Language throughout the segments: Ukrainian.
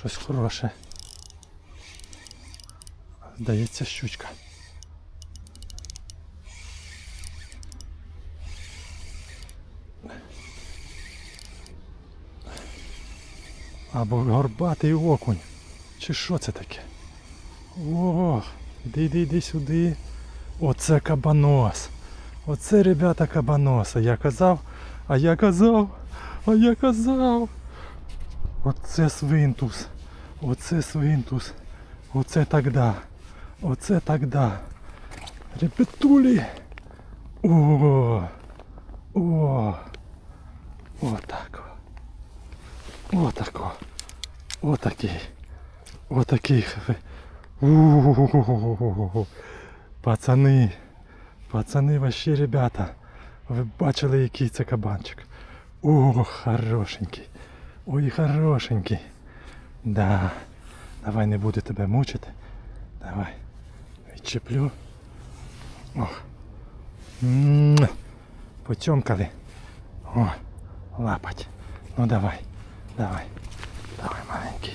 Щось хороше. Здається, щучка. Або горбатий окунь. Чи що це таке? О, іди, іди, іди сюди. Оце кабанос. Оце, ребята, кабанос. А я казав, а я казав, а я казав. Оце свинтус. Оце свинтус. Оце тогда. Оце тогда. Репетулі. О. О. Отак. Отако. Отакий. Отакий. У-у-у-у-у-у. Пацани. Пацани, вообще, ребята. Ви бачили, який це кабанчик. О, хорошенький. Ой, хорошенький. Да. Давай не буду тебе мучити. Давай. Відчеплю. Ох. Потьомкали. О, лапать. Ну давай. Давай. Давай, маленький.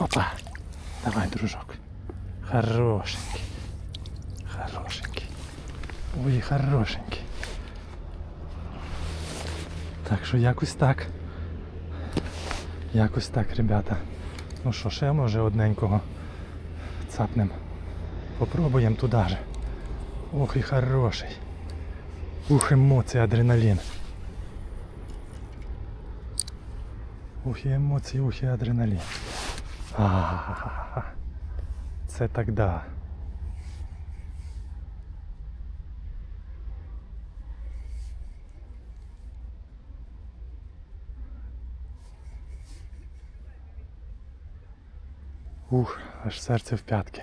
Опа. Давай, дружок. Хорошенький. Хорошенький. Ой, хорошенький. Так що якось так. Якось так, ребята. Ну що, ще може одненького цапнем. Попробуємо туди же. Ох і хороший. Ух, емоції, адреналін. Ух, і емоції, ух, і адреналін. А-ха-ха-ха. Це так да. Ух, аж серце в п'ятки.